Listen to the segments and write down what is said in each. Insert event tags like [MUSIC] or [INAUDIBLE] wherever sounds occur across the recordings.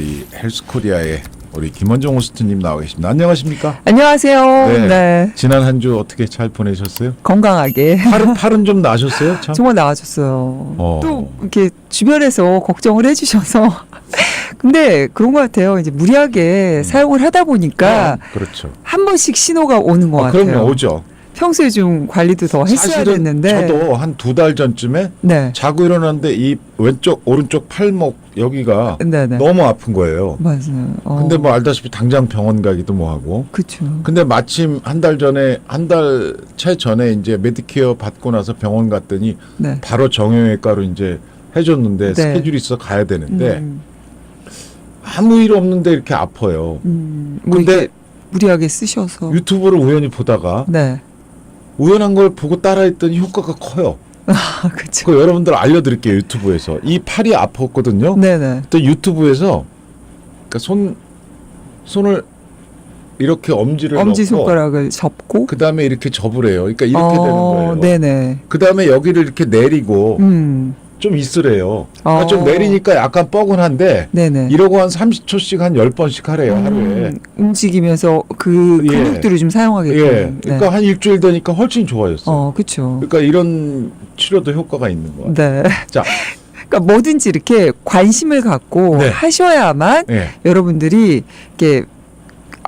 우리 헬스코리아의 우리 김원정 호스트님 나와 계십니다. 안녕하십니까? 안녕하세요. 네. 네. 지난 한 주 어떻게 잘 보내셨어요? 건강하게 팔은 [LAUGHS] 팔은 좀 나셨어요? 참. 정말 나아졌어요. 어. 또 이렇게 주변에서 걱정을 해주셔서 [LAUGHS] 근데 그런 것 같아요. 이제 무리하게 사용을 하다 보니까 그렇죠. 한 번씩 신호가 오는 것 아, 같아요. 그럼요 오죠. 평소에 좀 관리도 더 했어야 사실은 됐는데. 저도 한 두 달 전쯤에 네. 자고 일어났는데 이 왼쪽 오른쪽 팔목 여기가 네네. 너무 아픈 거예요. 맞아요. 어. 근데 뭐 알다시피 당장 병원 가기도 뭐 하고. 그쵸. 근데 마침 한 달 전에 한 달 채 전에 이제 메디케어 받고 나서 병원 갔더니 네. 바로 정형외과로 이제 해줬는데 네. 스케줄이 있어 가야 되는데 음, 아무 일 없는데 이렇게 아파요. 음, 뭐 근데 무리하게 쓰셔서. 유튜브를 우연히 보다가 네. 우연한 걸 보고 따라했더니 효과가 커요. 아, 그쵸. 그 여러분들 알려드릴게요 유튜브에서 이 팔이 아팠거든요. 네네. 또 유튜브에서 그러니까 손 손을 이렇게 엄지를 엄지 넣고 손가락을 접고. 그 다음에 이렇게 접으래요. 그러니까 이렇게 되는 거예요. 네네. 그 다음에 여기를 이렇게 내리고 음. 좀 있으래요. 그러니까 어. 좀 내리니까 약간 뻐근한데 네네. 이러고 한 30초씩 한 10번씩 하래요 하루에. 음, 움직이면서 그 예. 근육들을 좀 사용하게끔. 예. 그러니까 한 일주일 되니까 훨씬 좋아졌어요. 어, 그렇죠. 그러니까 이런 치료도 효과가 있는 거예요. 네. 자, [LAUGHS] 그러니까 뭐든지 이렇게 관심을 갖고 네. 하셔야만 예. 여러분들이 이렇게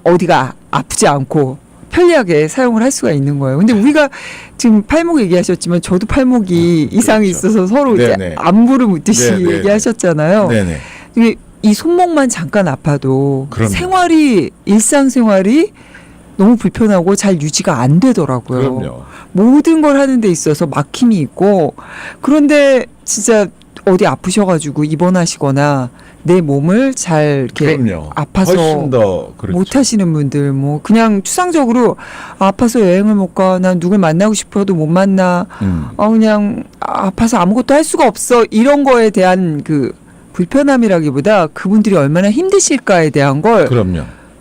어디가 아프지 않고 편리하게 사용을 할 수가 있는 거예요. 근데 우리가 지금 팔목 얘기하셨지만 저도 팔목이 이상이 그렇죠. 있어서 서로 이제 네네. 안부를 묻듯이 네네. 얘기하셨잖아요. 네네. 이게 이 손목만 잠깐 아파도 그럼요. 생활이 일상생활이 너무 불편하고 잘 유지가 안 되더라고요. 그럼요. 모든 걸 하는 데 있어서 막힘이 있고 그런데 진짜 어디 아프셔가지고 입원하시거나 내 몸을 잘 이렇게 그럼요. 아파서 훨씬 더 그렇죠. 못 하시는 분들 뭐 그냥 추상적으로 아파서 여행을 못 가, 난 누굴 만나고 싶어도 못 만나, 음. 아 그냥 아파서 아무것도 할 수가 없어 이런 거에 대한 그 불편함이라기보다 그분들이 얼마나 힘드실까에 대한 걸 그럼요.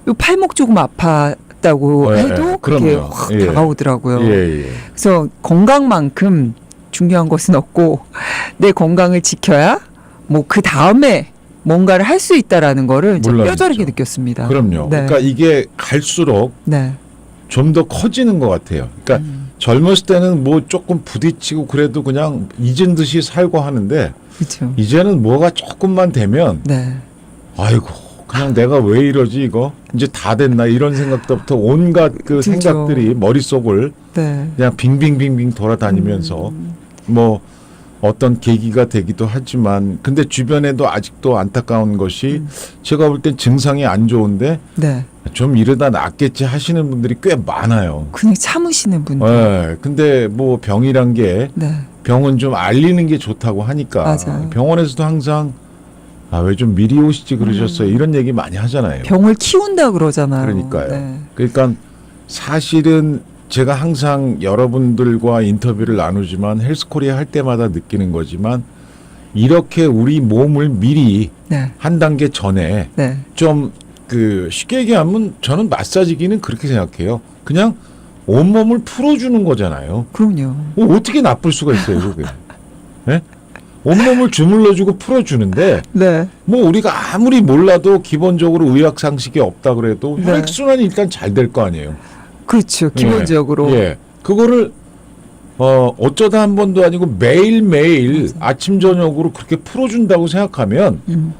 요 팔목 조금 아팠다고 예, 해도 예, 그게 그럼요. 확 예. 다가오더라고요. 예, 예. 그래서 건강만큼 중요한 것은 없고 내 건강을 지켜야 뭐 그 다음에 뭔가를 할 수 있다라는 거를 좀 물론이죠. 뼈저리게 느꼈습니다. 그럼요. 네. 그러니까 이게 갈수록 네. 좀 더 커지는 것 같아요. 그러니까 음, 젊었을 때는 뭐 조금 부딪히고 그래도 그냥 잊은 듯이 살고 하는데 그렇죠. 이제는 뭐가 조금만 되면 네. 아이고 그냥 내가 왜 이러지 이거 이제 다 됐나 이런 생각부터 온갖 그 들죠. 생각들이 머릿속을 네. 그냥 빙빙빙빙 돌아다니면서 음, 뭐 어떤 계기가 되기도 하지만 근데 주변에도 아직도 안타까운 것이 음. 제가 볼 땐 증상이 안 좋은데 네. 좀 이러다 낫겠지 하시는 분들이 꽤 많아요. 그냥 참으시는 분들. 예. 근데 뭐 병이란 게 네. 병은 좀 알리는 게 좋다고 하니까 맞아요. 병원에서도 항상 아 왜 좀 미리 오시지 그러셨어요 음. 이런 얘기 많이 하잖아요. 병을 키운다 그러잖아요. 그러니까요. 네. 그러니까 사실은 제가 항상 여러분들과 인터뷰를 나누지만 헬스코리아 할 때마다 느끼는 거지만 이렇게 우리 몸을 미리 네. 한 단계 전에 네. 좀그 쉽게 얘기하면 저는 마사지기는 그렇게 생각해요. 그냥 온몸을 풀어주는 거잖아요. 그럼요. 뭐 어떻게 나쁠 수가 있어요, 그게? 예? 온몸을 주물러주고 풀어주는데 네. 뭐 우리가 아무리 몰라도 기본적으로 의학 상식이 없다 그래도 네. 혈액 순환이 일단 잘 될 거 아니에요. 그렇죠. 기본적으로. 예. 그거를 어 어쩌다 한 번도 아니고 매일 매일 아침 저녁으로 그렇게 풀어준다고 생각하면 음.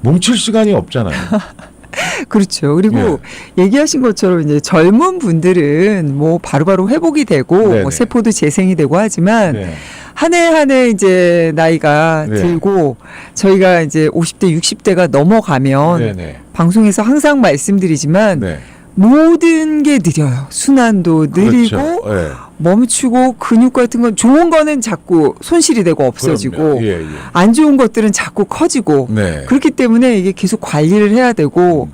뭉칠 시간이 없잖아요. [LAUGHS] 그렇죠. 그리고 얘기하신 것처럼 이제 젊은 분들은 뭐 바로바로 회복이 되고. 뭐 세포도 재생이 되고 하지만 네. 한해 한 해 이제 나이가 네. 들고 저희가 이제 50대 60대가 넘어가면 네네. 방송에서 항상 말씀드리지만 네. 모든 게 느려요. 순환도 느리고 그렇죠. 예. 멈추고 근육 같은 건 좋은 거는 자꾸 손실이 되고 없어지고 그럼요. 예, 예. 안 좋은 것들은 자꾸 커지고 네. 그렇기 때문에 이게 계속 관리를 해야 되고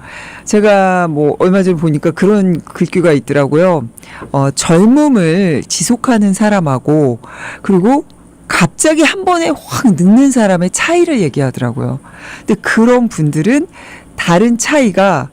제가 뭐 얼마 전에 보니까 그런 글귀가 있더라고요. 어, 젊음을 지속하는 사람하고 그리고 갑자기 한 번에 확 늙는 사람의 차이를 얘기하더라고요. 근데 그런 분들은 다른 차이가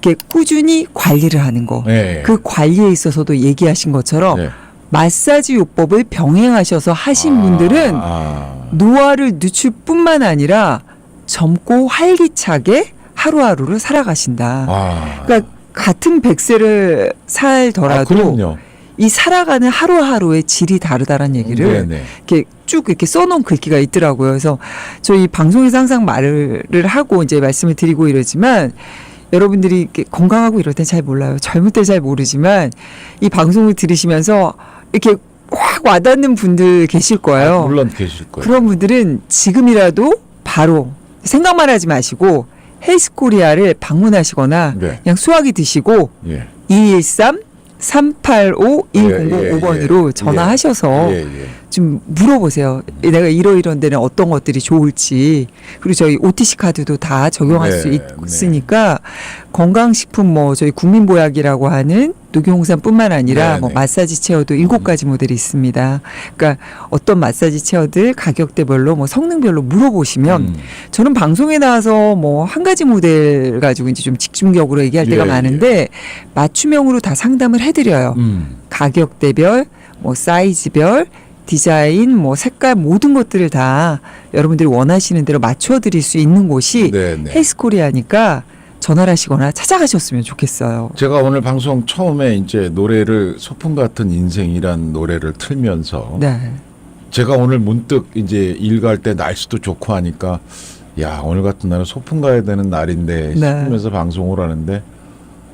이렇게 꾸준히 관리를 하는 거. 네. 그 관리에 있어서도 얘기하신 것처럼 네. 마사지 요법을 병행하셔서 하신 아, 분들은 아. 노화를 늦출 뿐만 아니라 젊고 활기차게 하루하루를 살아가신다. 아, 그러니까 같은 백세를 아, 살더라도 그럼요. 이 살아가는 하루하루의 질이 다르다는 얘기를 네네. 이렇게 쭉 이렇게 써놓은 글귀가 있더라고요. 그래서 저희 방송에서 항상 말을 하고 이제 말씀을 드리고 이러지만 여러분들이 이렇게 건강하고 이럴 땐 잘 몰라요. 젊을 때 잘 모르지만 이 방송을 들으시면서 이렇게 확 와닿는 분들 계실 거예요. 아, 물론 계실 거예요. 그런 분들은 지금이라도 바로 생각만 하지 마시고 헬스 코리아를 방문하시거나 네. 그냥 수화기 드시고 예. 213 385 1005번으로 예, 예. 전화하셔서 예, 예. 좀 물어보세요. 내가 이러이런 데는 어떤 것들이 좋을지. 그리고 저희 OTC 카드도 다 적용할 네, 수 네. 있으니까 건강식품 뭐 저희 국민보약이라고 하는 녹용산뿐만 아니라 네, 뭐 네. 마사지 체어도 일곱 가지 모델이 있습니다. 그러니까 어떤 마사지 체어들 가격대별로 뭐 성능별로 물어보시면 음. 저는 방송에 나와서 뭐 한 가지 모델 가지고 이제 좀 집중적으로 얘기할 때가 예, 많은데 맞춤형으로 다 상담을 해드려요. 음. 가격대별, 뭐 사이즈별, 디자인, 뭐 색깔 모든 것들을 다 여러분들이 원하시는 대로 맞춰 드릴 수 있는 곳이 네, 네. 헬스코리아니까 전화를 하시거나 찾아가셨으면 좋겠어요. 제가 오늘 방송 처음에 이제 노래를 소풍 같은 인생이란 노래를 틀면서 네. 제가 오늘 문득 이제 일 갈 때 날씨도 좋고 하니까 야 오늘 같은 날은 소풍 가야 되는 날인데 네. 싶으면서 방송을 하는데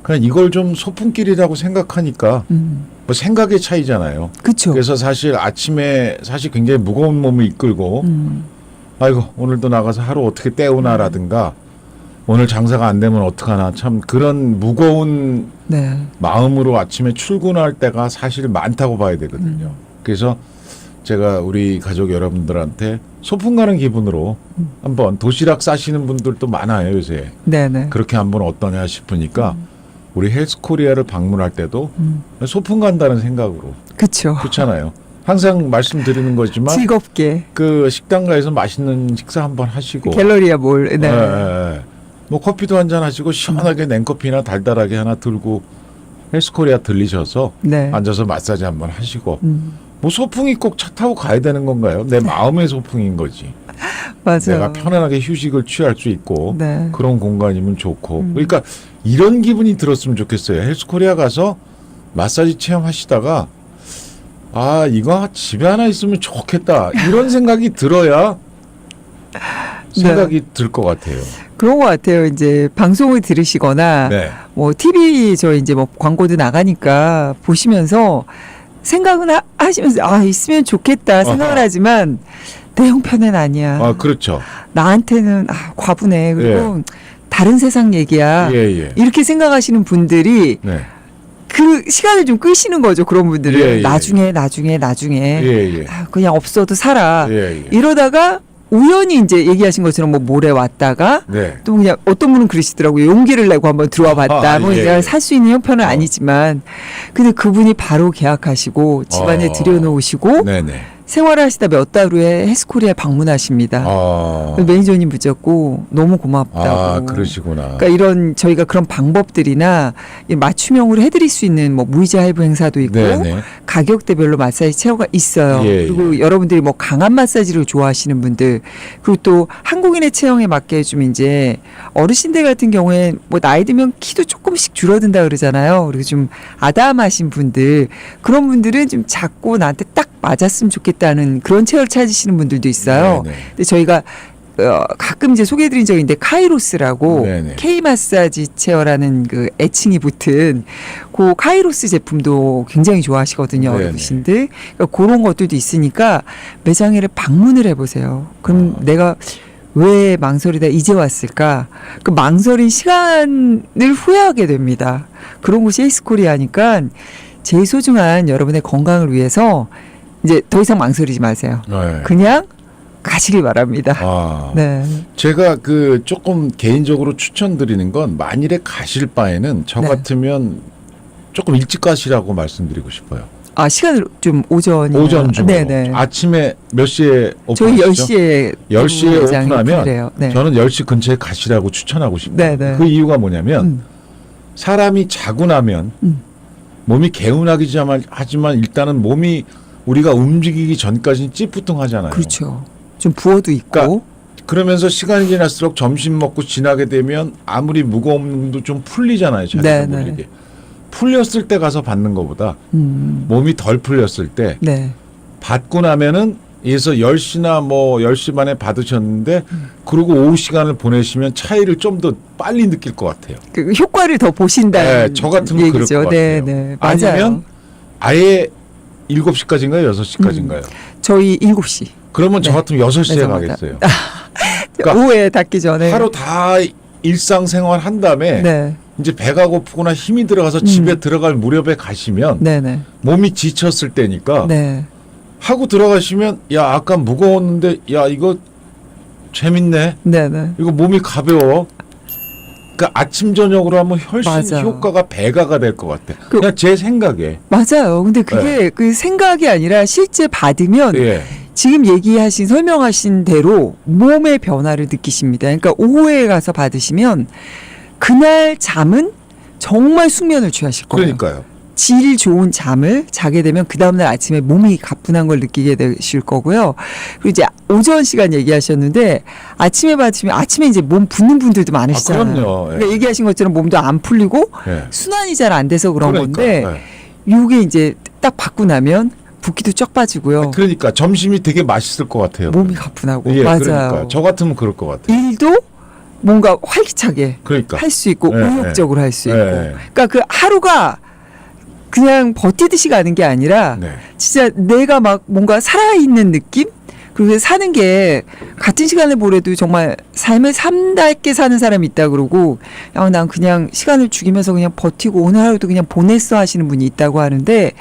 그냥 이걸 좀 소풍길이라고 생각하니까 음. 뭐 생각의 차이잖아요. 그쵸. 그래서 사실 아침에 사실 굉장히 무거운 몸을 이끌고 음. 아이고 오늘도 나가서 하루 어떻게 때우나라든가 오늘 장사가 안 되면 어떡하나 참 그런 무거운 네. 마음으로 아침에 출근할 때가 사실 많다고 봐야 되거든요. 그래서 제가 우리 가족 여러분들한테 소풍 가는 기분으로 한번 도시락 싸시는 분들도 많아요 요새. 네네. 그렇게 한번 어떠냐 싶으니까 우리 헬스코리아를 방문할 때도 음. 소풍 간다는 생각으로 그쵸. 그렇잖아요. 항상 말씀드리는 거지만 즐겁게. 그 식당 가서 맛있는 식사 한번 하시고 갤러리아 몰. 네. 예, 예, 예. 뭐 커피도 한 잔 하시고 시원하게 냉커피나 달달하게 하나 들고 헬스코리아 들리셔서 네. 앉아서 마사지 한번 하시고 음. 뭐 소풍이 꼭 차 타고 가야 되는 건가요? 내 마음의 소풍인 거지. [LAUGHS] 맞아요. 내가 편안하게 휴식을 취할 수 있고 네. 그런 공간이면 좋고 음. 그러니까 이런 기분이 들었으면 좋겠어요. 헬스코리아 가서 마사지 체험하시다가 아 이거 집에 하나 있으면 좋겠다 이런 생각이 들어야 [LAUGHS] 생각이 들것 같아요. 그런 것 같아요. 이제 방송을 들으시거나 네. 뭐 TV 저 이제 뭐 광고도 나가니까 보시면서 생각은 하, 하시면서 아 있으면 좋겠다 생각을 아하. 하지만 내 형편은 아니야. 아 그렇죠. 나한테는 아 과부네. 그리고 다른 세상 얘기야. 예 예. 이렇게 생각하시는 분들이 네. 그 시간을 좀 끄시는 거죠. 그런 분들은 예, 예. 나중에 나중에 나중에 예 예. 아, 그냥 없어도 살아. 예 예. 이러다가 우연히 이제 얘기하신 것처럼 뭐 모레 왔다가 네. 또 그냥 어떤 분은 그러시더라고요. 용기를 내고 한번 들어와 봤다. 아, 뭐 예, 내가 예. 살 수 있는 형편은 어. 아니지만 근데 그분이 바로 계약하시고 집안에 어. 들여놓으시고 네네. 생활하시다 몇 달 후에 헬스코리아 방문하십니다. 아. 매니저님 붙잡고 너무 고맙다고. 아 그러시구나. 그러니까 이런 저희가 그런 방법들이나 이 맞춤형으로 해드릴 수 있는 뭐 무이자 할부 행사도 있고 네네. 가격대별로 마사지 체어가 있어요. 예, 그리고 여러분들이 뭐 강한 마사지를 좋아하시는 분들 그리고 또 한국인의 체형에 맞게 좀 이제 어르신들 같은 경우에 뭐 나이 들면 키도 조금씩 줄어든다 그러잖아요. 그리고 좀 아담하신 분들 그런 분들은 좀 작고 나한테 딱 맞았으면 좋겠다 는 그런 체어를 찾으시는 분들도 있어요. 네네. 근데 저희가 어, 가끔 이제 소개해드린 적이 있는데 카이로스라고 네네. K 마사지 체어라는 그 애칭이 붙은 그 카이로스 제품도 굉장히 좋아하시거든요 네네. 어르신들 그러니까 그런 것들도 있으니까 매장에를 방문을 해보세요. 그럼 아. 내가 왜 망설이다 이제 왔을까? 그 망설인 시간을 후회하게 됩니다. 그런 곳이 헬스코리아니까 제일 소중한 여러분의 건강을 위해서 이제 더 이상 망설이지 마세요. 네. 그냥 가시길 바랍니다. 아. [LAUGHS] 네. 제가 그 조금 개인적으로 추천드리는 건 만일에 가실 바에는 저 네. 같으면 조금 일찍 가시라고 말씀드리고 싶어요. 아, 시간을 좀 오전이 오전 중으로. 네네. 아침에 몇 시에 저희 오픈하시죠? 10시에 10시에 오픈하면 네. 저는 10시 근처에 가시라고 추천하고 싶어요. 네네. 그 이유가 뭐냐면 음, 사람이 자고 나면 음. 몸이 개운하기만 하지만 일단은 몸이 우리가 움직이기 전까지는 찌뿌둥하잖아요. 그렇죠. 좀 부어도 있고. 그러니까 그러면서 시간이 지날수록 점심 먹고 지나게 되면 아무리 무거운 놈도 좀 풀리잖아요. 자기가 네, 네. 풀렸을 때 가서 받는 것보다 음. 몸이 덜 풀렸을 때 네. 받고 나면은 예서 10시나 뭐 10시 반에 받으셨는데 그리고 오후 시간을 보내시면 차이를 좀 더 빨리 느낄 것 같아요. 그 효과를 더 보신다는 네, 저 같으면 그럴 얘기죠. 것 네, 같아요. 네. 맞아요. 아니면 아예 7시까지인가요? 6시까지인가요? 저희 7시. 그러면 저 네. 같으면 6시에 네, 가겠어요. [LAUGHS] 그러니까 오후에 닫기 전에. 하루 다 일상생활 한 다음에 네. 이제 배가 고프거나 힘이 들어가서 집에 들어갈 무렵에 가시면 네, 네. 몸이 지쳤을 때니까 네. 하고 들어가시면 야 아까 무거웠는데 야 이거 재밌네 네, 네. 이거 몸이 가벼워 그러니까 아침 저녁으로 하면 훨씬 맞아. 효과가 배가가 될 것 같아 그- 그냥 제 생각에 맞아요. 근데 그게 그 생각이 아니라 실제 받으면 예 지금 얘기하신 설명하신 대로 몸의 변화를 느끼십니다. 그러니까 오후에 가서 받으시면 그날 잠은 정말 숙면을 취하실 거예요. 그러니까요 질 좋은 잠을 자게 되면 그 다음날 아침에 몸이 가뿐한 걸 느끼게 되실 거고요. 그리고 이제 오전 시간 얘기하셨는데 아침에 받으시면 아침에 이제 몸 붓는 분들도 많으시잖아요. 아, 그럼요. 예. 그러니까 얘기하신 것처럼 몸도 안 풀리고 예. 순환이 잘 안 돼서 그런 그러니까, 건데 예. 요게 이제 딱 받고 나면 붓기도 쫙 빠지고요. 그러니까 점심이 되게 맛있을 것 같아요 몸이 가뿐하고 예, 맞아요. 그러니까 저 같으면 그럴 것 같아요 일도 뭔가 활기차게 그러니까 할수 있고 예, 의욕적으로 할수 예, 있고. 예. 그러니까 그 하루가 그냥 버티듯이 가는 게 아니라 네. 진짜 내가 막 뭔가 살아있는 느낌? 그리고 사는 게 같은 시간을 보내도 정말 삶을 삼답게 사는 사람이 있다 그러고 야, 난 그냥 시간을 죽이면서 그냥 버티고 오늘 하루도 그냥 보냈어 하시는 분이 있다고 하는데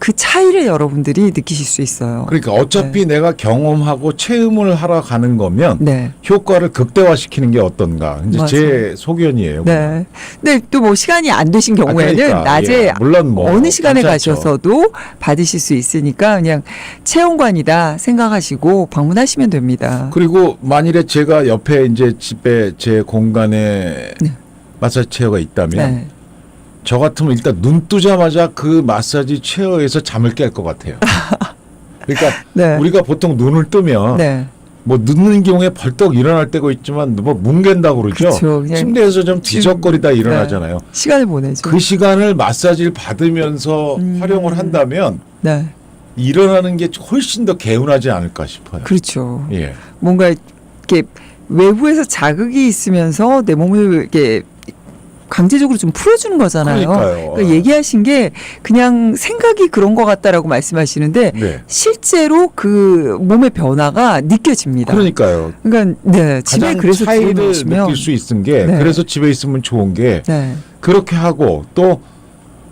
그 차이를 여러분들이 느끼실 수 있어요. 그러니까 어차피 내가 경험하고 체험을 하러 가는 거면 네. 효과를 극대화시키는 게 어떤가 이제 제 소견이에요. 네. 근데 또 뭐 시간이 안 되신 아, 경우에는 그러니까, 낮에 예, 물론 뭐 어느 시간에 괜찮죠. 가셔서도 받으실 수 있으니까 그냥 체험관이다 생각하시고 방문하시면 됩니다. 그리고 만일에 제가 옆에 이제 집에 제 공간에 네. 마사지 체어가 있다면 네. 저 같으면 일단 눈 뜨자마자 그 마사지 체어에서 잠을 깰 것 같아요. [LAUGHS] 그러니까 네. 우리가 보통 눈을 뜨면 네. 뭐 늦는 경우에 벌떡 일어날 때가 있지만 뭐 뭉갠다 그러죠. 그렇죠. 그냥 침대에서 좀 뒤적거리다 일어나잖아요. 시간을 보내죠. 그 시간을 마사지를 받으면서 음. 활용을 한다면 네. 일어나는 게 훨씬 더 개운하지 않을까 싶어요. 그렇죠. 예. 뭔가 이렇게 외부에서 자극이 있으면서 내 몸을 이렇게 강제적으로 좀 풀어주는 거잖아요. 그러니까요. 그러니까 얘기하신 게 그냥 생각이 그런 것 같다라고 말씀하시는데 네. 실제로 그 몸의 변화가 느껴집니다. 그러니까요. 그러니까 네 집에 그래서 차이를 느낄 수 있는 게 네. 그래서 집에 있으면 좋은 게 네, 그렇게 하고 또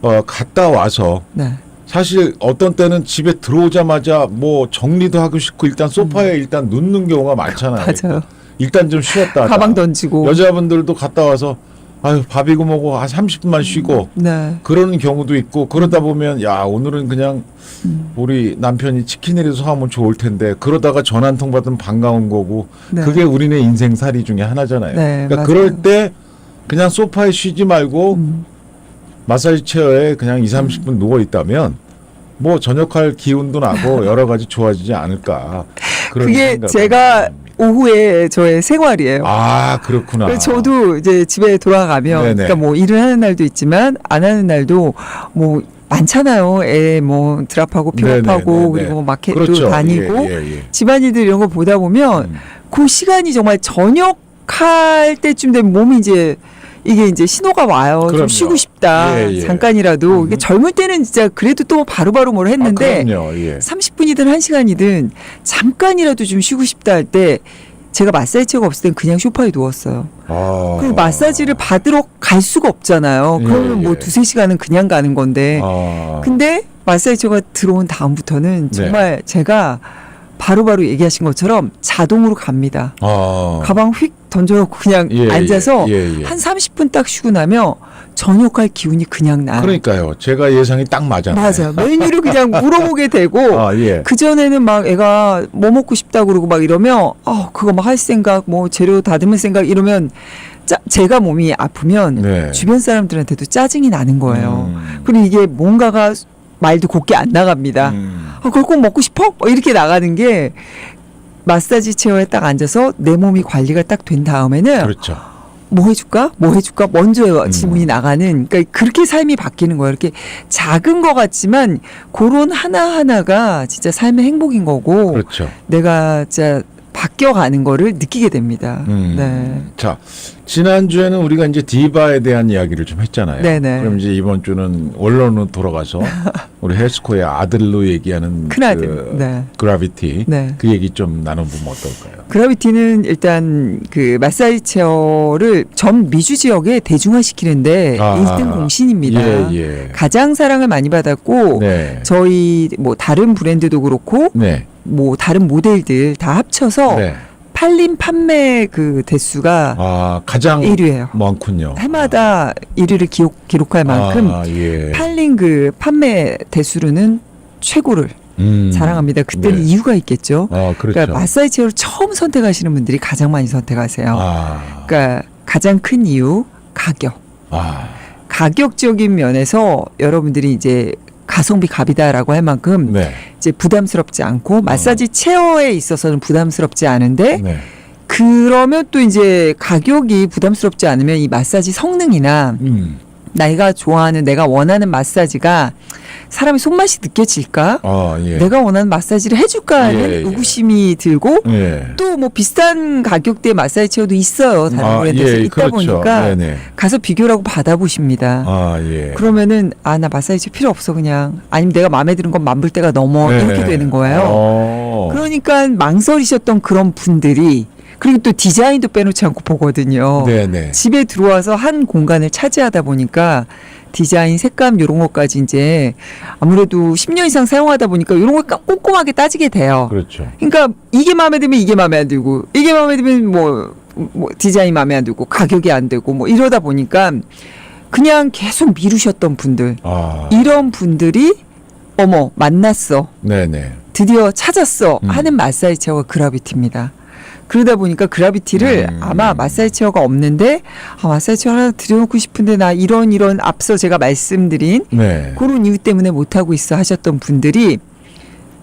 어, 갔다 와서 네, 사실 어떤 때는 집에 들어오자마자 뭐 정리도 하고 싶고 일단 소파에 일단 눕는 경우가 많잖아요. 음. 맞아요. 일단 좀 쉬었다. 가방 던지고 여자분들도 갔다 와서 아유 밥이고 뭐고 한 30분만 쉬고 네, 그러는 경우도 있고 그러다 보면 야 오늘은 그냥 음. 우리 남편이 치킨이라도 사오면 좋을 텐데 그러다가 전화 한 통 받으면 반가운 거고 네. 그게 우리네 인생 살이 중에 하나잖아요. 네, 그러니까 맞아요. 그럴 때 그냥 소파에 쉬지 말고 음. 마사지 체어에 그냥 2, 30분 누워 있다면 뭐 저녁할 기운도 나고 여러 가지 좋아지지 않을까. 그게 제가 합니다. 오후에 저의 생활이에요. 아 그렇구나. 저도 이제 집에 돌아가면 네네. 그러니까 뭐 일을 하는 날도 있지만 안 하는 날도 뭐 많잖아요. 애 뭐 드랍하고 픽업하고. 그리고 뭐 마켓도 그렇죠. 다니고 예, 예, 예. 집안일들 이런 거 보다 보면 음. 그 시간이 정말 저녁 할 때쯤 되면 몸이 이제 이게 이제 신호가 와요. 그럼요. 좀 쉬고 싶다. 예, 예. 잠깐이라도. 이게 음. 젊을 때는 진짜 그래도 또 바로바로 뭘 했는데 아, 그럼요. 예. 30분이든 1시간이든 잠깐이라도 좀 쉬고 싶다 할 때 제가 마사지 체가 없을 땐 그냥 소파에 누웠어요. 아. 그리고 마사지를 받으러 갈 수가 없잖아요. 예, 그러면 뭐 예. 두세 시간은 그냥 가는 건데. 아. 근데 마사지 체가 들어온 다음부터는 네. 정말 제가 바로 바로 얘기하신 것처럼 자동으로 갑니다. 아. 가방 휙 던져놓고 그냥 예, 앉아서 예, 예, 예. 한 30분 딱 쉬고 나면 저녁할 기운이 그냥 나요. 그러니까요. 제가 예상이 딱 맞았네. 맞아요. 메뉴를 그냥 [LAUGHS] 물어보게 되고 아, 예. 그 전에는 막 애가 뭐 먹고 싶다 그러고 막 이러면 어 그거 막 할 생각 뭐 재료 다듬을 생각 이러면 짜, 제가 몸이 아프면 네. 주변 사람들한테도 짜증이 나는 거예요. 음. 그리고 이게 뭔가가 말도 곱게 안 나갑니다. 음. 아, 그걸 꼭 먹고 싶어? 뭐 이렇게 나가는 게 마사지 체어에 딱 앉아서 내 몸이 관리가 딱 된 다음에는 그렇죠. 뭐 해줄까? 뭐 해줄까? 먼저 음. 질문이 나가는, 그러니까 그렇게 삶이 바뀌는 거예요. 이렇게 작은 것 같지만 그런 하나 하나가 진짜 삶의 행복인 거고 그렇죠. 내가 진짜 바뀌어가는 거를 느끼게 됩니다. 음. 네. 자, 지난주에는 우리가 이제 디바에 대한 이야기를 좀 했잖아요. 네네. 그럼 이제 이번 주는 원론으로 돌아가서 [LAUGHS] 우리 헬스코의 아들로 얘기하는 큰아들. 그 네. 그라비티 네. 그 얘기 좀 나눠보면 어떨까요? 그라비티는 일단 그 마사지 체어를 전 미주 지역에 대중화시키는데 아. 일 1등 공신입니다. 예, 예. 가장 사랑을 많이 받았고 네. 저희 뭐 다른 브랜드도 그렇고 네. 뭐 다른 모델들 다 합쳐서 네. 팔림 판매 그 대수가 아, 가장 1위예요. 많군요. 해마다 1위를 기록, 기록할 만큼 아, 예. 팔린 그 판매 대수로는 최고를 음. 자랑합니다. 그때는 네. 이유가 있겠죠. 아, 그렇죠. 그러니까 마사지 체어를 처음 선택하시는 분들이 가장 많이 선택하세요. 아. 그러니까 가장 큰 이유 가격. 아. 가격적인 면에서 여러분들이 이제 가성비 갑이다라고 할 만큼 네. 이제 부담스럽지 않고 마사지 체어에 있어서는 부담스럽지 않은데 네. 그러면 또 이제 가격이 부담스럽지 않으면 이 마사지 성능이나 음. 내가 좋아하는 내가 원하는 마사지가 사람의 손맛이 느껴질까? 아, 예. 내가 원하는 마사지를 해줄까 하는 예, 예. 의구심이 들고 예. 또 뭐 비슷한 가격대 마사지 체어도 있어요. 다른 아, 브랜드에서 예, 있다 그렇죠. 보니까 네네. 가서 비교를 하고 받아보십니다. 아, 예. 그러면은 아 나 마사지 필요 없어 그냥 아니면 내가 마음에 드는 건 만불 때가 넘어 네. 이렇게 되는 거예요. 어. 그러니까 망설이셨던 그런 분들이 그리고 또 디자인도 빼놓지 않고 보거든요. 네네. 집에 들어와서 한 공간을 차지하다 보니까 디자인, 색감 이런 것까지 이제 아무래도 10년 이상 사용하다 보니까 이런 걸 꼼꼼하게 따지게 돼요. 그렇죠. 그러니까 이게 마음에 들면 이게 마음에 안 들고 이게 마음에 들면 뭐, 뭐 디자인 마음에 안 들고 가격이 안 되고 뭐 이러다 보니까 그냥 계속 미루셨던 분들 아. 이런 분들이 어머 만났어 네네. 드디어 찾았어 음. 하는 마사지 체어가 그라비티입니다. 그러다 보니까 그라비티를 음. 아마 마사지 체어가 없는데 아, 마사지 체어 하나 들여놓고 싶은데 나 이런 이런 앞서 제가 말씀드린 네. 그런 이유 때문에 못 하고 있어 하셨던 분들이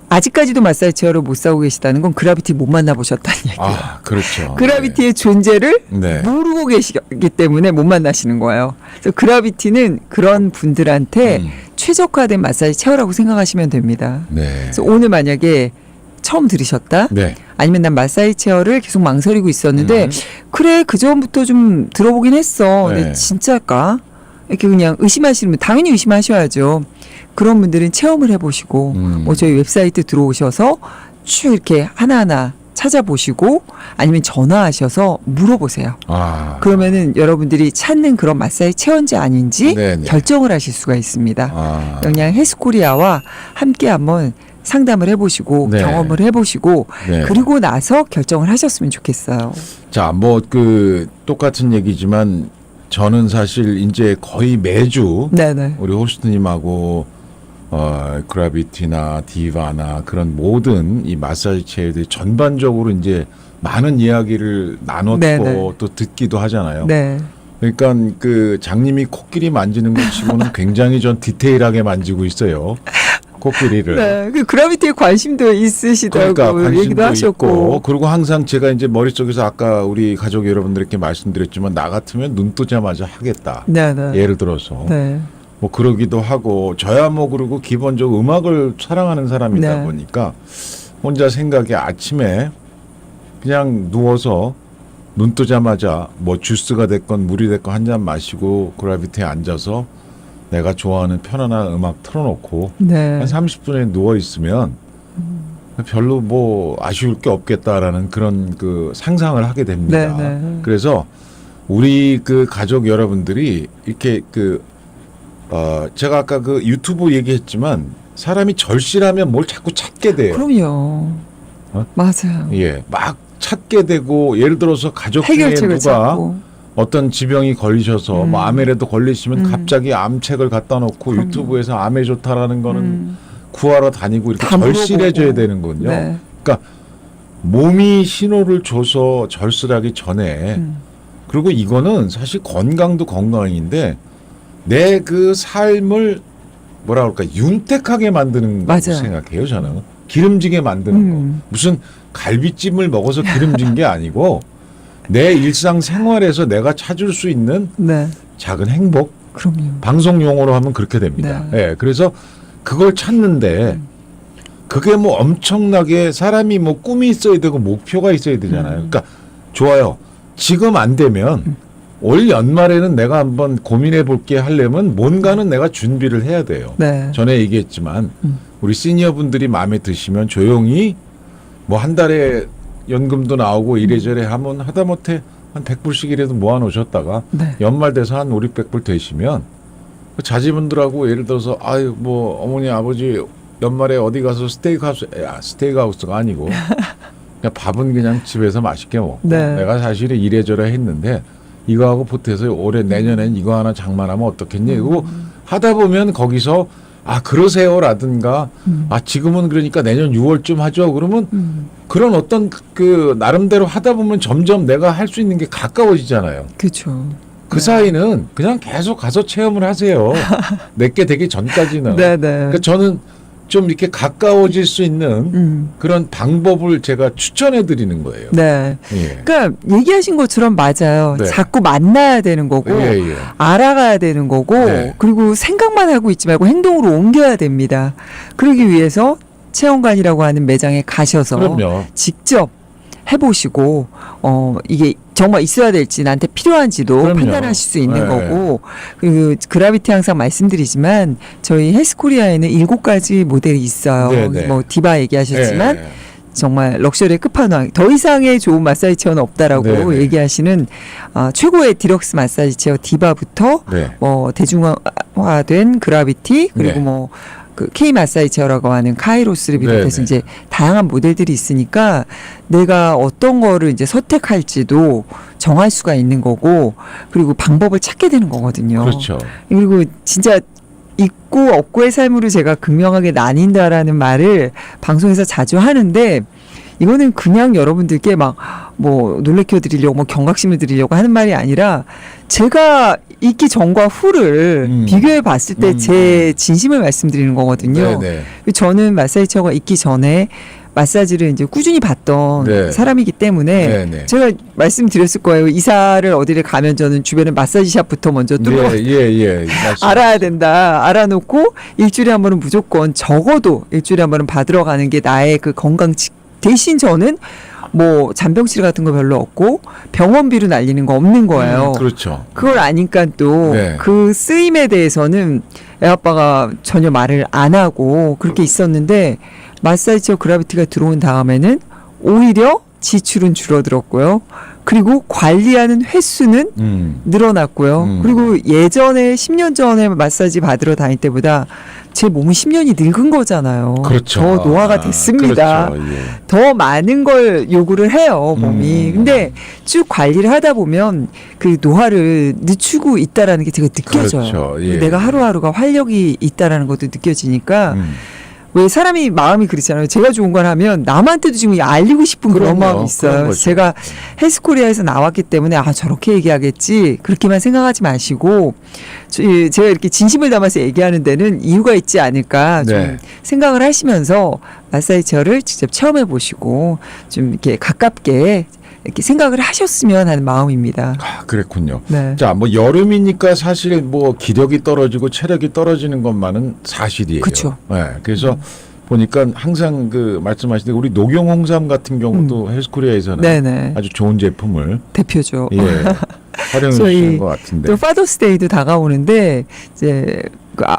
아직까지도 마사지 체어를 못 사고 계시다는 건 그라비티 못 만나보셨다는 얘기예요. 아, 그렇죠. 그라비티의 존재를 네. 모르고 계시기 때문에 못 만나시는 거예요. 그래서 그라비티는 그런 분들한테 음. 최적화된 마사지 체어라고 생각하시면 됩니다. 네. 그래서 오늘 만약에 처음 들으셨다? 네. 아니면 난 마사지 체어를 계속 망설이고 있었는데 음. 그래 그 전부터 좀 들어보긴 했어. 네. 근데 진짜일까? 이렇게 그냥 의심하시는 분 당연히 의심하셔야죠. 그런 분들은 체험을 해보시고 음. 뭐 저희 웹사이트 들어오셔서 쭉 이렇게 하나하나 찾아보시고 아니면 전화하셔서 물어보세요. 아. 그러면은 여러분들이 찾는 그런 마사지 체어인지 아닌지 네네. 결정을 하실 수가 있습니다. 아. 영양 헬스코리아와 함께 한번 상담을 해보시고 네. 경험을 해보시고 네. 그리고 나서 결정을 하셨으면 좋겠어요. 자, 뭐 그 똑같은 얘기지만 저는 사실 이제 거의 매주 네네. 우리 호스트님하고 어 그라비티나 디바나 그런 모든 이 마사지 체어들이 전반적으로 이제 많은 이야기를 나눴고 네네. 또 듣기도 하잖아요. 네. 그러니까 그 장님이 코끼리 만지는 것 치고는 [LAUGHS] 굉장히 전 디테일하게 만지고 있어요. 코끼리를. 네. 그 그라비티에 관심도 있으시다고 그러니까 관심도 얘기도 하셨고. 있고 그리고 항상 제가 이제 머릿속에서 아까 우리 가족 여러분들께 말씀드렸지만 나 같으면 눈 뜨자마자 하겠다. 네 네. 예를 들어서 네. 뭐 그러기도 하고 저야 뭐 그리고 기본적으로 음악을 사랑하는 사람이다 네. 보니까 혼자 생각에 아침에 그냥 누워서 눈 뜨자마자 뭐 주스가 됐건 물이 됐건 한 잔 마시고 그라비티에 앉아서 내가 좋아하는 편안한 음악 틀어놓고 네. 한 30분에 누워 있으면 별로 뭐 아쉬울 게 없겠다라는 그런 그 상상을 하게 됩니다. 네, 네. 그래서 우리 그 가족 여러분들이 이렇게 그 어, 제가 아까 그 유튜브 얘기했지만 사람이 절실하면 뭘 자꾸 찾게 돼요. 그럼요. 어? 맞아요. 예, 막 찾게 되고 예를 들어서 가족 중에 해결책을 누가 찾고. 어떤 지병이 걸리셔서 음. 뭐 암에라도 걸리시면 음. 갑자기 암책을 갖다 놓고 그럼요. 유튜브에서 암에 좋다라는 거는 음. 구하러 다니고 이렇게 다 절실해져야 물어보고. 되는 거군요. 네. 몸이 신호를 줘서 절실하기 전에 음. 그리고 이거는 사실 건강도 건강인데 내 그 삶을 뭐라 그럴까 윤택하게 만드는 거라고 맞아요. 생각해요 저는 기름지게 만드는 음. 거. 무슨 갈비찜을 먹어서 기름진 게 아니고 내 일상 생활에서 내가 찾을 수 있는 네. 작은 행복. 그럼요. 방송 용어로 하면 그렇게 됩니다. 네. 예. 그래서 그걸 찾는데 그게 뭐 엄청나게 사람이 뭐 꿈이 있어야 되고 목표가 있어야 되잖아요. 음. 그러니까 좋아요. 지금 안 되면 올 연말에는 내가 한번 고민해 볼게 하려면 뭔가는 내가 준비를 해야 돼요. 네. 전에 얘기했지만 음. 우리 시니어 분들이 마음에 드시면 조용히 뭐 한 달에 연금도 나오고 이래저래 하면 하다못해 한 100불씩이라도 모아 놓으셨다가 네. 연말 돼서 한 5, 600불 되시면 그 자제분들하고 예를 들어서 아유 뭐 어머니 아버지 연말에 어디 가서 스테이크 하우스 야 스테이크 하우스가 아니고 [LAUGHS] 그냥 밥은 그냥 집에서 맛있게 먹고 네. 내가 사실은 이래저래 했는데 이거하고 보태서 올해 내년엔 이거 하나 장만하면 어떻겠니 이거 하다 보면 거기서 아 그러세요라든가 음. 아 지금은 그러니까 내년 6월쯤 하죠 그러면 음. 그런 어떤 그- 그 나름대로 하다 보면 점점 내가 할 수 있는 게 가까워지잖아요. 그렇죠. 그 사이는 그냥 계속 가서 체험을 하세요. [LAUGHS] 내게 되기 전까지는. 네, 네. 그러니까 저는 좀 이렇게 가까워질 수 있는 음. 그런 방법을 제가 추천해 드리는 거예요. 네. 예. 그러니까 얘기하신 것처럼 맞아요. 네. 자꾸 만나야 되는 거고 예, 예. 알아가야 되는 거고 네. 그리고 생각만 하고 있지 말고 행동으로 옮겨야 됩니다. 그러기 위해서 체험관이라고 하는 매장에 가셔서 그럼요. 직접 해보시고 어 이게 정말 있어야 될지 나한테 필요한지도 그럼요. 판단하실 수 있는 네. 거고 그리고 그라비티 항상 말씀드리지만 저희 헬스코리아에는 일곱 가지 모델이 있어요. 네, 네. 뭐 디바 얘기하셨지만 예, 예. 정말 럭셔리의 끝판왕 더 이상의 좋은 마사지 체어는 없다라고 네네. 얘기하시는 어, 최고의 디럭스 마사지 체어 디바부터 네. 뭐 대중화된 그라비티 그리고 네. 뭐 그 K 마사지 체어라고 하는 카이로스를 비롯해서 네네. 이제 다양한 모델들이 있으니까 내가 어떤 거를 이제 선택할지도 정할 수가 있는 거고 그리고 방법을 찾게 되는 거거든요. 그렇죠. 그리고 진짜 있고 없고의 삶으로 제가 극명하게 나뉜다라는 말을 방송에서 자주 하는데 이거는 그냥 여러분들께 막 뭐 놀래켜 드리려고 뭐 경각심을 드리려고 하는 말이 아니라 제가 있기 전과 후를 음. 비교해 봤을 때 음. 제 진심을 말씀드리는 거거든요. 네, 저는 마사지 체어가 있기 전에 마사지를 이제 꾸준히 받던 네. 사람이기 때문에 네, 네. 제가 말씀드렸을 거예요. 이사를 어디를 가면 저는 주변에 마사지 샵부터 먼저 뚫어 예, 예, 예. 말씀- 알아야 된다. 알아놓고 일주일에 한 번은 무조건 적어도 일주일에 한 번은 받으러 가는 게 나의 그 건강 지- 대신 저는 뭐 잔병치레 같은 거 별로 없고 병원비로 날리는 거 없는 거예요. 음, 그렇죠. 그걸 아니까 또 네. 그 쓰임에 대해서는 애 아빠가 전혀 말을 안 하고 그렇게 있었는데 마사지 체어 그라비티가 들어온 다음에는 오히려 지출은 줄어들었고요. 그리고 관리하는 횟수는 음. 늘어났고요. 음. 그리고 예전에 10년 전에 마사지 받으러 다닐 때보다 제 몸은 10년이 늙은 거잖아요. 그렇죠. 더 노화가 아, 됐습니다. 그렇죠. 예. 더 많은 걸 요구를 해요, 몸이. 음. 근데 쭉 관리를 하다 보면 그 노화를 늦추고 있다라는 게 제가 느껴져요. 그렇죠. 예. 내가 하루하루가 활력이 있다라는 것도 느껴지니까 음. 왜 사람이 마음이 그렇잖아요. 제가 좋은 걸 하면 남한테도 지금 알리고 싶은 그런 그럼요. 마음이 그런 있어요. 거죠. 제가 헬스코리아에서 나왔기 때문에 아 저렇게 얘기하겠지 그렇게만 생각하지 마시고 저- 예, 제가 이렇게 진심을 담아서 얘기하는 데는 이유가 있지 않을까 좀 네. 생각을 하시면서 마사지 체어를 직접 체험해 보시고 좀 이렇게 가깝게 이렇게 생각을 하셨으면 하는 마음입니다. 아, 그랬군요. 네. 자, 뭐 여름이니까 사실 뭐 기력이 떨어지고 체력이 떨어지는 것만은 사실이에요. 그쵸. 네, 그래서 보니까 항상 그 말씀하신 우리 녹용 홍삼 같은 경우도 헬스코리아에서는 음. 네네 아주 좋은 제품을 대표죠. 예, [LAUGHS] 활용해 주시는 것 같은데. 또 파더스데이도 다가오는데 이제 그, 아, 아,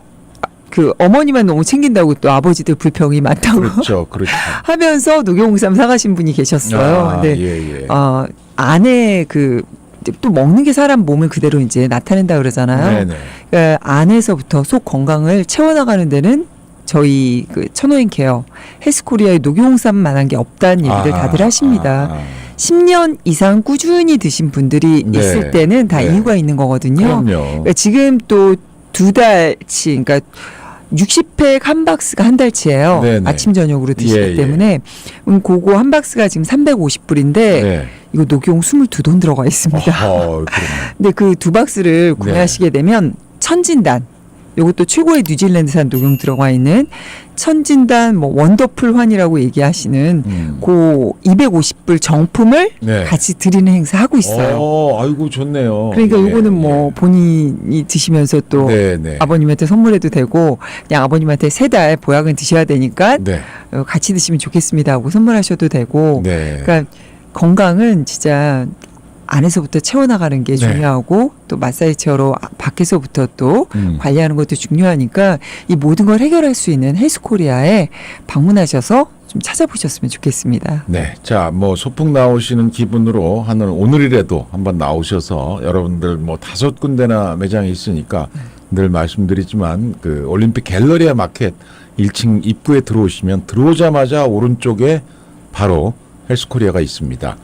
그 어머니만 너무 챙긴다고 또 아버지들 불평이 많다고 그렇죠, [LAUGHS] 그렇죠. 하면서 녹용홍삼 사가신 분이 계셨어요. 아, 근데 예, 예. 어, 안에 그 또 먹는 게 사람 몸을 그대로 이제 나타낸다 그러잖아요. 네네. 그러니까 안에서부터 속 건강을 채워나가는 데는 저희 그 천호인 케어 헬스코리아의 녹용홍삼만한 게 없다는 얘기들 아, 다들 하십니다. 아, 아. 10년 이상 꾸준히 드신 분들이 네. 있을 때는 다 네. 이유가 있는 거거든요. 그럼요. 그러니까 지금 또 두 달치, 그러니까 60팩 한 박스가 한 달치예요. 네네. 아침 저녁으로 드시기 예, 예. 때문에 음, 그거 한 박스가 지금 350불인데 네. 이거 녹용 22돈 들어가 있습니다. 어. 근데 그 두 박스를 구매하시게 되면 천진단 요것도 최고의 뉴질랜드산 녹용 들어가 있는 천진단 뭐 원더풀 환이라고 얘기하시는 음. 고 250불 정품을 네. 같이 드리는 행사 하고 있어요. 어, 아이고 좋네요. 그러니까 예, 요거는 뭐 본인이 드시면서 또 네, 네. 아버님한테 선물해도 되고 그냥 아버님한테 세 달 보약은 드셔야 되니까 네. 어, 같이 드시면 좋겠습니다 하고 선물하셔도 되고 네. 그러니까 건강은 진짜 안에서부터 채워나가는 게 네. 중요하고 또 마사지 체어로 아- 밖에서부터 또 음. 관리하는 것도 중요하니까 이 모든 걸 해결할 수 있는 헬스코리아에 방문하셔서 좀 찾아보셨으면 좋겠습니다. 네. 자, 뭐 소풍 나오시는 기분으로 하는 오늘이라도 한번 나오셔서 여러분들 뭐 다섯 군데나 매장이 있으니까 늘 말씀드리지만 그 올림픽 갤러리아 마켓 1층 입구에 들어오시면 들어오자마자 오른쪽에 바로 헬스코리아가 있습니다.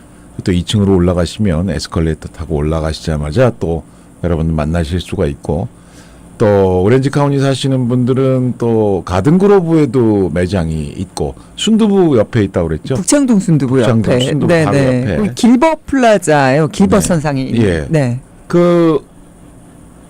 또 2층으로 올라가시면 에스컬레이터 타고 올라가시자마자 또 여러분들 만나실 수가 있고 또 오렌지 카운티 사시는 분들은 또 가든 그로브에도 매장이 있고 순두부 옆에 있다고 그랬죠? 북창동 순두부 북창동 옆에, 순두부 바로 옆에. 그리고 길버 플라자예요. 길버 네. 있는. 예. 네. 그,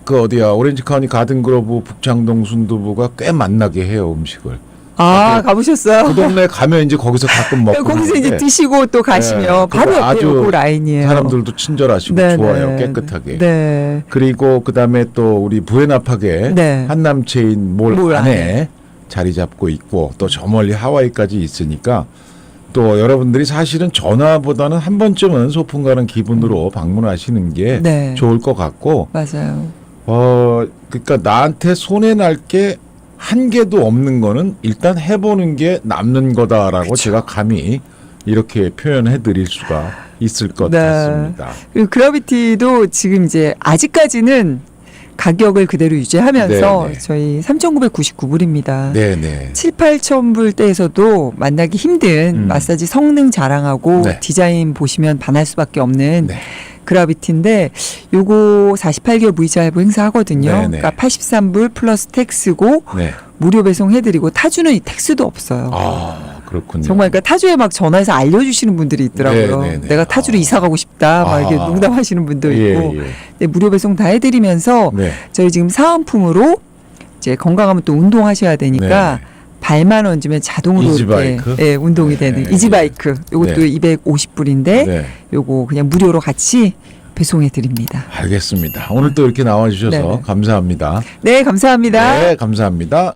그 어디야 오렌지 카운티 가든 그로브 북창동 순두부가 꽤 만나게 해요 음식을. 아 가보셨어요? 그 동네 가면 이제 거기서 가끔 먹고 [LAUGHS] 거기서 이제 드시고 또 가시면 네, 바로 옆에 아주 그 라인이에요. 사람들도 친절하시고 네, 좋아요 네, 깨끗하게. 네. 그리고 그다음에 또 우리 부에나파게 네. 한남체인 몰, 몰 안에, 안에. 자리 잡고 있고 또 저 멀리 하와이까지 있으니까 또 여러분들이 사실은 전화보다는 한 번쯤은 소풍 가는 기분으로 방문하시는 게 네. 좋을 것 같고 맞아요. 어 그러니까 나한테 손해 날 게 한 개도 없는 거는 일단 해보는 게 남는 거다라고 제가 감히 이렇게 표현해 드릴 수가 있을 것 네. 같습니다. 그리고 그라비티도 지금 이제 아직까지는 가격을 그대로 유지하면서 네, 네. 저희 3,999불입니다. 네네. 7, 8천 불대에서도 만나기 힘든 음. 마사지 성능 자랑하고 네. 디자인 보시면 반할 수밖에 없는 네. 그라비티인데 요거 48개월 무이자 할부 행사하거든요. 네, 네. 그러니까 83불 플러스 텍스고 네. 무료 배송 해드리고 타주는 이 텍스도 없어요. 아 그렇군요. 정말 그러니까 타주에 막 전화해서 알려주시는 분들이 있더라고요. 네, 네, 네. 내가 타주로 아. 이사 가고 싶다. 막 이렇게 아. 농담하시는 분도 예, 있고. 예. 네, 무료 배송 다 해드리면서 네. 저희 지금 사은품으로 이제 건강하면 또 운동하셔야 되니까 네. 발만 얹으면 자동으로 이지바이크? 예, 운동이 네. 되는 이지바이크. 요것도 네. 250불인데 네. 요거 그냥 무료로 같이 배송해 드립니다. 알겠습니다. 오늘 또 이렇게 나와 주셔서 네. 감사합니다. 네, 감사합니다. 네, 감사합니다.